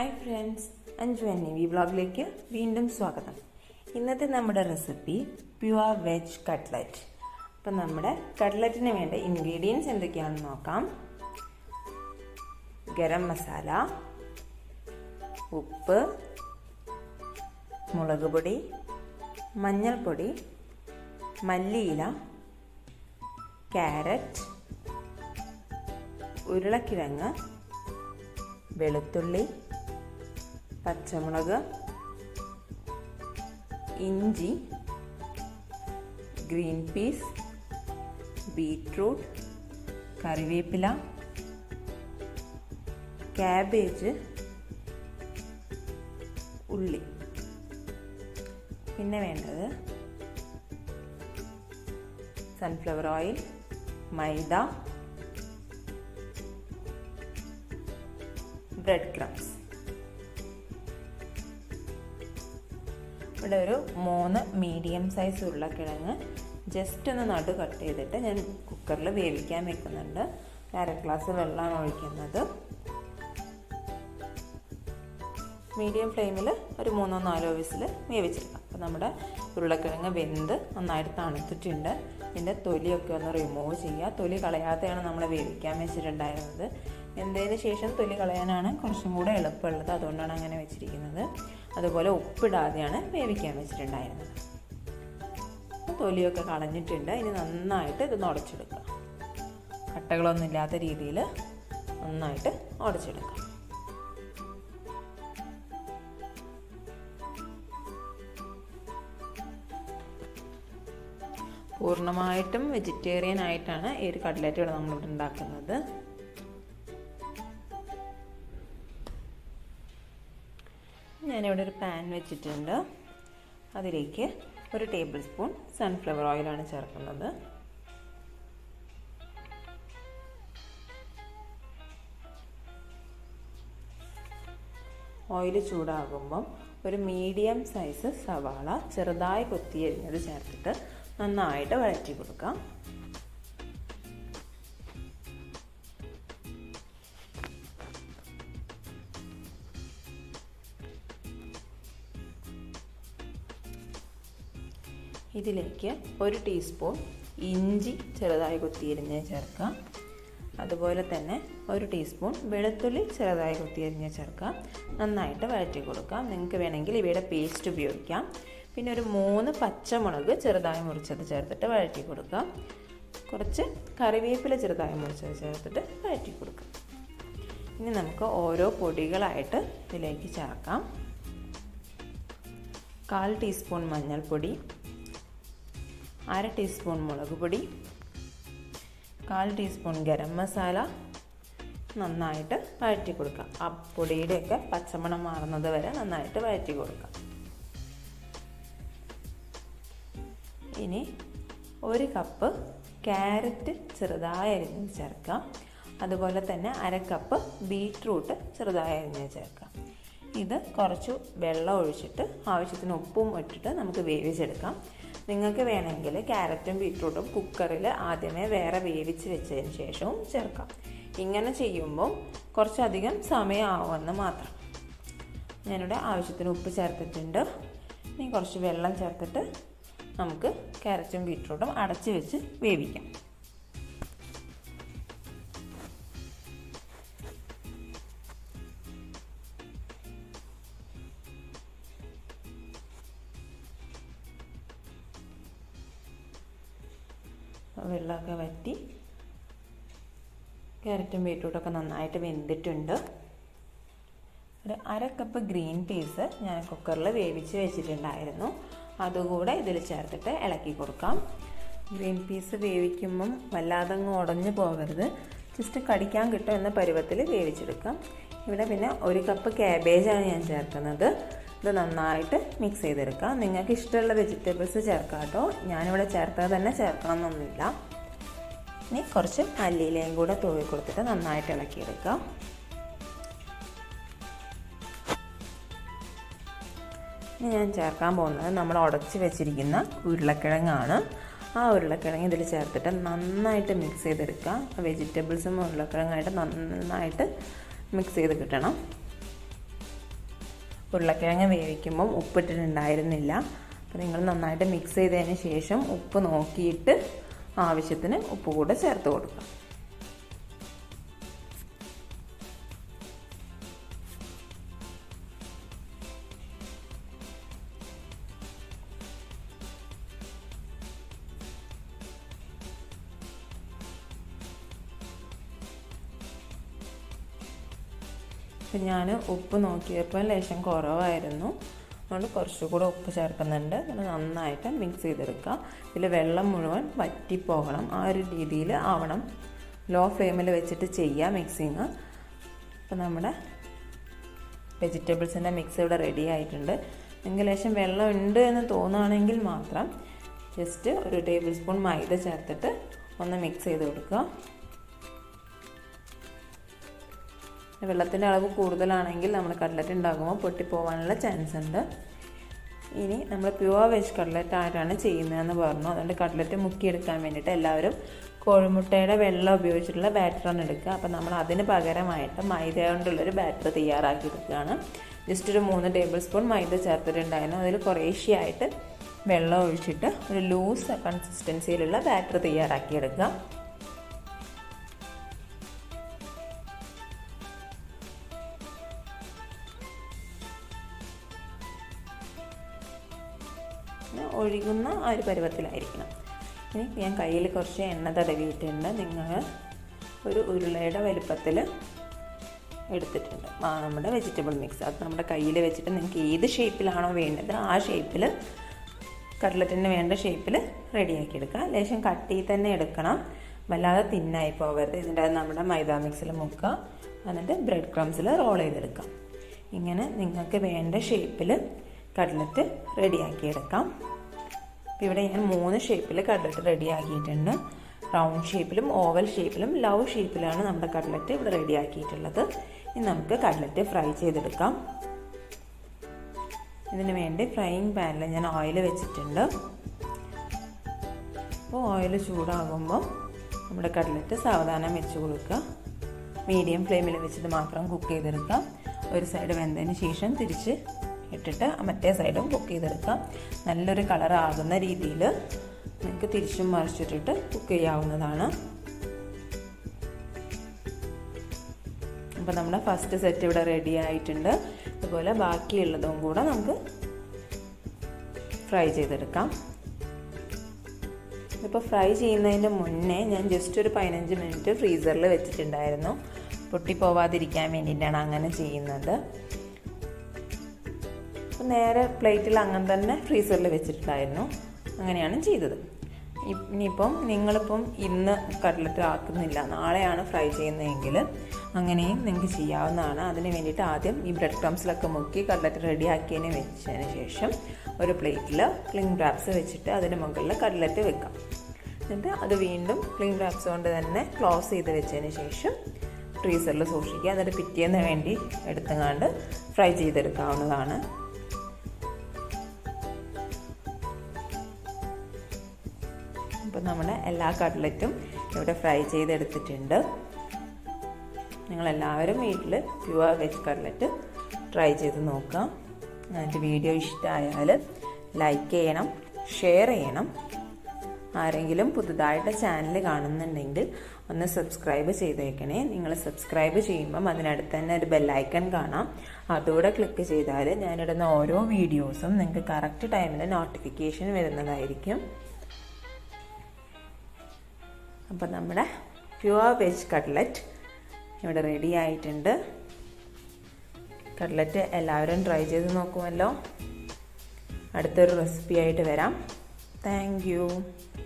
Hi friends Anju N V വ്ളോഗിലേക്ക് വീണ്ടും സ്വാഗതം. ഇന്നത്തെ നമ്മുടെ റെസിപ്പി പ്യുവർ വെജ് കട്ട്ലറ്റ് അപ്പം നമ്മുടെ കട്ട്ലറ്റിന് വേണ്ട ഇൻഗ്രീഡിയൻസ് എന്തൊക്കെയാണെന്ന് നോക്കാം. ഗരം മസാല ഉപ്പ് മുളക് പൊടി മഞ്ഞൾപ്പൊടി മല്ലിയില ക്യാരറ്റ് ഉരുളക്കിഴങ്ങ് വെളുത്തുള്ളി പച്ചമുളക് ഇഞ്ചി ഗ്രീൻ പീസ് ബീറ്റ്റൂട്ട് കറിവേപ്പില ക്യാബേജ് ഉള്ളി. പിന്നെ വേണ്ടത് sunflower oil maida bread crumbs ഇവിടെ ഒരു മൂന്ന് മീഡിയം സൈസ് ഉരുളക്കിഴങ്ങ് ജസ്റ്റ് ഒന്ന് നടു കട്ട് ചെയ്തിട്ട് ഞാൻ കുക്കറിൽ വേവിക്കാൻ വെക്കുന്നുണ്ട്. അര ഗ്ലാസ് വെള്ളമാണ് ഒഴിക്കുന്നത്. മീഡിയം ഫ്ലെയിമിൽ ഒരു മൂന്നോ നാലോ വിസിൽ വേവിച്ചെടുക്കാം. അപ്പോൾ നമ്മുടെ ഉരുളക്കിഴങ്ങ് വെന്ത് നന്നായിട്ട് തണുത്തിട്ടുണ്ട്. ഇതിന്റെ തൊലിയൊക്കെ ഒന്ന് റിമൂവ് ചെയ്യുക. തൊലി കളയാതെയാണ് നമ്മൾ വേവിക്കാൻ വെച്ചിട്ടുണ്ടായിരുന്നത്. എന്തതിന് ശേഷം തൊലി കളയാനാണ് കുറച്ചും കൂടെ എളുപ്പമുള്ളത്. അതുകൊണ്ടാണ് അങ്ങനെ വെച്ചിരിക്കുന്നത്. അതുപോലെ ഉപ്പിടാതെയാണ് വേവിക്കാൻ വെച്ചിട്ടുണ്ടായിരുന്നത്. തൊലിയൊക്കെ കളഞ്ഞിട്ടുണ്ട്. ഇനി നന്നായിട്ട് ഇത് ഉടച്ചെടുക്കുക കട്ടകളൊന്നും ഇല്ലാത്ത രീതിയിൽ നന്നായിട്ട് ഉടച്ചെടുക്കുക പൂർണമായിട്ടും വെജിറ്റേറിയൻ ആയിട്ടാണ് ഈ ഒരു കട്ട്ലറ്റുകൾ നമ്മളിവിടെ ഉണ്ടാക്കുന്നത്. ഞാനിവിടെ ഒരു പാൻ വെച്ചിട്ടുണ്ട്. അതിലേക്ക് ഒരു ടേബിൾ സ്പൂൺ സൺഫ്ലവർ ഓയിലാണ് ചേർക്കുന്നത്. ഓയിൽ ചൂടാകുമ്പം ഒരു മീഡിയം സൈസ് സവാള ചെറുതായി കൊത്തിയരിഞ്ഞത് ചേർത്തിട്ട് നന്നായിട്ട് വഴറ്റി കൊടുക്കാം. ഇതിലേക്ക് ഒരു ടീസ്പൂൺ ഇഞ്ചി ചെറുതായി കുത്തിയരിഞ്ഞ് ചേർക്കാം അതുപോലെ തന്നെ ഒരു ടീസ്പൂൺ വെളുത്തുള്ളി ചെറുതായി കുത്തിയരിഞ്ഞ് ചേർക്കാം നന്നായിട്ട് വഴറ്റി കൊടുക്കാം നിങ്ങൾക്ക് വേണമെങ്കിൽ ഇവയുടെ പേസ്റ്റ് ഉപയോഗിക്കാം. പിന്നെ ഒരു മൂന്ന് പച്ചമുളക് ചെറുതായി മുറിച്ചത് ചേർത്തിട്ട് വഴറ്റി കൊടുക്കാം കുറച്ച് കറിവേപ്പില ചെറുതായി മുറിച്ചത് ചേർത്തിട്ട് വഴറ്റി കൊടുക്കാം ഇനി നമുക്ക് ഓരോ പൊടികളായിട്ട് ഇതിലേക്ക് ചേർക്കാം. കാൽ ടീസ്പൂൺ മഞ്ഞൾപ്പൊടി അര ടീസ്പൂൺ മുളക് പൊടി കാൽ ടീസ്പൂൺ ഗരം മസാല നന്നായിട്ട് വഴറ്റി കൊടുക്കുക ആ പൊടിയുടെയൊക്കെ പച്ചമണം മാറുന്നത് വരെ നന്നായിട്ട് വഴറ്റി കൊടുക്കുക ഇനി ഒരു കപ്പ് ക്യാരറ്റ് ചെറുതായി അരിഞ്ഞ് ചേർക്കാം. അതുപോലെ തന്നെ അര കപ്പ് ബീറ്റ്റൂട്ട് ചെറുതായി അരിഞ്ഞ് ചേർക്കാം. ഇത് കുറച്ച് വെള്ളം ഒഴിച്ചിട്ട് ആവശ്യത്തിന് ഉപ്പും ഇട്ടിട്ട് നമുക്ക് വേവിച്ചെടുക്കാം. നിങ്ങൾക്ക് വേണമെങ്കിൽ ക്യാരറ്റും ബീട്രൂട്ടും കുക്കറിൽ ആദ്യമേ വേറെ വേവിച്ച് വെച്ചതിന് ശേഷവും ചേർക്കാം. ഇങ്ങനെ ചെയ്യുമ്പോൾ കുറച്ചധികം സമയമാവുമെന്ന് മാത്രം. ഞാനിവിടെ ആവശ്യത്തിന് ഉപ്പ് ചേർത്തിട്ടുണ്ട്. ഇനി കുറച്ച് വെള്ളം ചേർത്തിട്ട് നമുക്ക് ക്യാരറ്റും ബീട്രൂട്ടും അടച്ച് വെച്ച് വേവിക്കാം. വെള്ളമൊക്കെ വറ്റി ക്യാരറ്റും ബീട്രൂട്ടൊക്കെ നന്നായിട്ട് വെന്തിട്ടുണ്ട്. ഒരു അര കപ്പ് ഗ്രീൻ പീസ് ഞാൻ കുക്കറിൽ വേവിച്ച് വെച്ചിട്ടുണ്ടായിരുന്നു. അതുകൂടെ ഇതിൽ ചേർത്തിട്ട് ഇളക്കി കൊടുക്കാം. ഗ്രീൻ പീസ് വേവിക്കുമ്പം വല്ലാതെ അങ്ങ് ഉടഞ്ഞു പോകരുത്. ജസ്റ്റ് കടിക്കാൻ കിട്ടും എന്ന പരുവത്തിൽ വേവിച്ചെടുക്കാം. ഇവിടെ പിന്നെ ഒരു കപ്പ് ക്യാബേജാണ് ഞാൻ ചേർക്കുന്നത്. ഇത് നന്നായിട്ട് മിക്സ് ചെയ്തെടുക്കാം നിങ്ങൾക്ക് ഇഷ്ടമുള്ള വെജിറ്റബിൾസ് ചേർക്കാം കേട്ടോ ഞാനിവിടെ ചേർത്തത് തന്നെ ചേർക്കണമെന്നൊന്നുമില്ല. ഇനി കുറച്ച് മല്ലിയിലയും കൂടെ തൂവി കൊടുത്തിട്ട് നന്നായിട്ട് ഇളക്കിയെടുക്കാം ഇനി ഞാൻ ചേർക്കാൻ പോകുന്നത് നമ്മൾ ഉടച്ച് വെച്ചിരിക്കുന്ന ഉരുളക്കിഴങ്ങാണ്. ആ ഉരുളക്കിഴങ്ങ് ഇതിൽ ചേർത്തിട്ട് നന്നായിട്ട് മിക്സ് ചെയ്തെടുക്കുക. വെജിറ്റബിൾസും ഉരുളക്കിഴങ്ങായിട്ട് നന്നായിട്ട് മിക്സ് ചെയ്ത് കിട്ടണം. ഉരുളക്കിഴങ്ങ് വേവിക്കുമ്പം ഉപ്പിട്ടിട്ടുണ്ടായിരുന്നില്ല. അപ്പോൾ നിങ്ങൾ നന്നായിട്ട് മിക്സ് ചെയ്തതിന് ശേഷം ഉപ്പ് നോക്കിയിട്ട് ആവശ്യത്തിന് ഉപ്പ് കൂടെ ചേർത്ത് കൊടുക്കുക അപ്പം ഞാൻ ഉപ്പ് നോക്കിയപ്പോൾ ലേശം കുറവായിരുന്നു. അതുകൊണ്ട് കുറച്ചുകൂടെ ഉപ്പ് ചേർക്കുന്നുണ്ട്. എന്നിട്ട് നന്നായിട്ട് മിക്സ് ചെയ്തെടുക്കുക ഇതിൽ വെള്ളം മുഴുവൻ വറ്റിപ്പോകണം. ആ ഒരു രീതിയിൽ ആവണം. ലോ ഫ്ലെയിമിൽ വെച്ചിട്ട് ചെയ്യുക മിക്സിങ് അപ്പോൾ നമ്മുടെ വെജിറ്റബിൾസിന്റെ മിക്സ് ഇവിടെ റെഡി ആയിട്ടുണ്ട്. എങ്കിൽ ലേശം വെള്ളം ഉണ്ട് എന്ന് തോന്നുകയാണെങ്കിൽ മാത്രം ജസ്റ്റ് ഒരു ടേബിൾ സ്പൂൺ മൈദ ചേർത്തിട്ട് ഒന്ന് മിക്സ് ചെയ്ത് കൊടുക്കുക. വെള്ളത്തിന്റെ അളവ് കൂടുതലാണെങ്കിൽ നമ്മൾ കട്ട്ലറ്റ് ഉണ്ടാകുമ്പോൾ പൊട്ടിപ്പോവാനുള്ള ചാൻസ് ഉണ്ട്. ഇനി നമ്മൾ പ്യുവർ വെജ് കട്ട്ലറ്റ് ആയിട്ടാണ് ചെയ്യുന്നതെന്ന് പറഞ്ഞു. അതുകൊണ്ട് കട്ട്ലറ്റ് മുക്കിയെടുക്കാൻ വേണ്ടിയിട്ട് എല്ലാവരും കോഴിമുട്ടയുടെ വെള്ളം ഉപയോഗിച്ചിട്ടുള്ള ബാറ്ററാണ് എടുക്കുക. അപ്പോൾ നമ്മൾ അതിന് പകരമായിട്ട് മൈദ കൊണ്ടുള്ളൊരു ബാറ്റർ തയ്യാറാക്കി എടുക്കുകയാണ്. ജസ്റ്റ് ഒരു മൂന്ന് ടേബിൾ സ്പൂൺ മൈദ ചേർത്തിട്ടുണ്ടായിരുന്നു. അതിൽ കുറേശ്ശെയായിട്ട് വെള്ളം ഒഴിച്ചിട്ട് ഒരു ലൂസ് കൺസിസ്റ്റൻസിയിലുള്ള ബാറ്റർ തയ്യാറാക്കി ഒഴുകുന്ന ആ ഒരു പരുവത്തിലായിരിക്കണം. ഇനി ഞാൻ കയ്യിൽ കുറച്ച് എണ്ണ തടവിയിട്ടുണ്ട്. നിങ്ങൾ ഒരു ഉരുളയുടെ വലുപ്പത്തിൽ എടുത്തിട്ടുണ്ട്. ആ നമ്മുടെ വെജിറ്റബിൾ മിക്സ് അത് നമ്മുടെ കയ്യിൽ വെച്ചിട്ട് നിങ്ങൾക്ക് ഏത് ഷേപ്പിലാണോ വേണ്ടത് ആ ഷേപ്പിൽ കട്ട്ലറ്റിന് വേണ്ട ഷേപ്പിൽ റെഡിയാക്കി എടുക്കുക ലേശം കട്ടി തന്നെ എടുക്കണം. വല്ലാതെ തിന്നായി പോകരുത്. ഇതിന്റെ നമ്മുടെ മൈദ മിക്സിൽ മുക്കുക. എന്നിട്ട് ബ്രെഡ് ക്രംസിൽ റോൾ ചെയ്തെടുക്കാം. ഇങ്ങനെ നിങ്ങൾക്ക് വേണ്ട ഷേപ്പിൽ കട്ട്ലറ്റ് റെഡിയാക്കി എടുക്കാം ഇവിടെ ഞാൻ മൂന്ന് ഷേപ്പിൽ കട്ട്ലറ്റ് റെഡിയാക്കിയിട്ടുണ്ട് റൗണ്ട് ഷേപ്പിലും ഓവൽ ഷേപ്പിലും ലവ് ഷേപ്പിലാണ് നമ്മുടെ കട്ട്ലറ്റ് ഇവിടെ റെഡിയാക്കിയിട്ടുള്ളത് ഇനി നമുക്ക് കട്ട്ലറ്റ് ഫ്രൈ ചെയ്തെടുക്കാം. ഇതിന് വേണ്ടി ഫ്രൈയിങ് പാനിൽ ഞാൻ ഓയിൽ വെച്ചിട്ടുണ്ട്. അപ്പോൾ ഓയിൽ ചൂടാകുമ്പോൾ നമ്മുടെ കട്ട്ലറ്റ് സാവധാനം വെച്ച് കൊടുക്കുക. മീഡിയം ഫ്ലെയിമിൽ വെച്ചിട്ട് മാത്രം കുക്ക് ചെയ്തെടുക്കാം. ഒരു സൈഡ് വെന്തതിന് ശേഷം തിരിച്ച് ഇട്ടിട്ട് മറ്റേ സൈഡും കുക്ക് ചെയ്തെടുക്കാം. നല്ലൊരു കളറാകുന്ന രീതിയിൽ നമുക്ക് തിരിച്ചും മറിച്ചിട്ടിട്ട് കുക്ക് ചെയ്യാവുന്നതാണ്. അപ്പോൾ നമ്മുടെ ഫസ്റ്റ് സെറ്റ് ഇവിടെ റെഡി ആയിട്ടുണ്ട്. അതുപോലെ ബാക്കിയുള്ളതും കൂടെ നമുക്ക് ഫ്രൈ ചെയ്തെടുക്കാം. ഇപ്പോൾ ഫ്രൈ ചെയ്യുന്നതിന് മുന്നേ ഞാൻ ജസ്റ്റ് ഒരു പതിനഞ്ച് മിനിറ്റ് ഫ്രീസറിൽ വെച്ചിട്ടുണ്ടായിരുന്നു. പൊട്ടിപ്പോവാതിരിക്കാൻ വേണ്ടിയിട്ടാണ് അങ്ങനെ ചെയ്യുന്നത്. നേരെ പ്ലേറ്റിൽ അങ്ങനെ തന്നെ ഫ്രീസറിൽ വെച്ചിട്ടുണ്ടായിരുന്നു. അങ്ങനെയാണ് ചെയ്തത്. ഇനിയിപ്പം നിങ്ങളിപ്പം ഇന്ന് കട്ട്ലറ്റ് ആക്കുന്നില്ല. നാളെയാണ് ഫ്രൈ ചെയ്യുന്നതെങ്കിൽ അങ്ങനെയും നിങ്ങൾക്ക് ചെയ്യാവുന്നതാണ്. അതിന് വേണ്ടിയിട്ട് ആദ്യം ഈ ബ്രെഡ് ക്രംസിലൊക്കെ മുക്കി കട്ട്ലറ്റ് റെഡി ആക്കിയതിന് വെച്ചതിന് ശേഷം ഒരു പ്ലേറ്റിൽ ക്ലിങ് റാപ്സ് വെച്ചിട്ട് അതിന് മുകളിൽ കട്ട്ലറ്റ് വെക്കാം. എന്നിട്ട് അത് വീണ്ടും ക്ലിങ് റാപ്സ് കൊണ്ട് തന്നെ ക്ലോസ് ചെയ്ത് വെച്ചതിന് ശേഷം ഫ്രീസറിൽ സൂക്ഷിക്കുക. എന്നിട്ട് പിറ്റേന്ന് വേണ്ടി എടുത്തങ്ങാണ്ട് ഫ്രൈ ചെയ്തെടുക്കാവുന്നതാണ്. അപ്പോൾ നമ്മുടെ എല്ലാ കട്ട്ലറ്റും ഇവിടെ ഫ്രൈ ചെയ്തെടുത്തിട്ടുണ്ട്. നിങ്ങളെല്ലാവരും വീട്ടിൽ പ്യുവർ വെജ് കട്ട്ലറ്റ് ട്രൈ ചെയ്ത് നോക്കാം. എന്റെ വീഡിയോ ഇഷ്ടമായാൽ ലൈക്ക് ചെയ്യണം ഷെയർ ചെയ്യണം. ആരെങ്കിലും പുതുതായിട്ട് ചാനൽ കാണുന്നുണ്ടെങ്കിൽ ഒന്ന് സബ്സ്ക്രൈബ് ചെയ്തേക്കണേ. നിങ്ങൾ സബ്സ്ക്രൈബ് ചെയ്യുമ്പം അതിനടുത്ത് തന്നെ ഒരു ബെല്ലൈക്കൺ കാണാം. അതുകൂടെ ക്ലിക്ക് ചെയ്താൽ ഞാനിടുന്ന ഓരോ വീഡിയോസും നിങ്ങൾക്ക് കറക്റ്റ് ടൈമിൽ നോട്ടിഫിക്കേഷൻ വരുന്നതായിരിക്കും. അപ്പം നമ്മുടെ പ്യുവർ വെജ് കട്ട്ലറ്റ് ഇവിടെ റെഡി ആയിട്ടുണ്ട്. കട്ട്ലറ്റ് എല്ലാവരും ട്രൈ ചെയ്ത് നോക്കുമല്ലോ. അടുത്തൊരു റെസിപ്പി ആയിട്ട് വരാം. താങ്ക്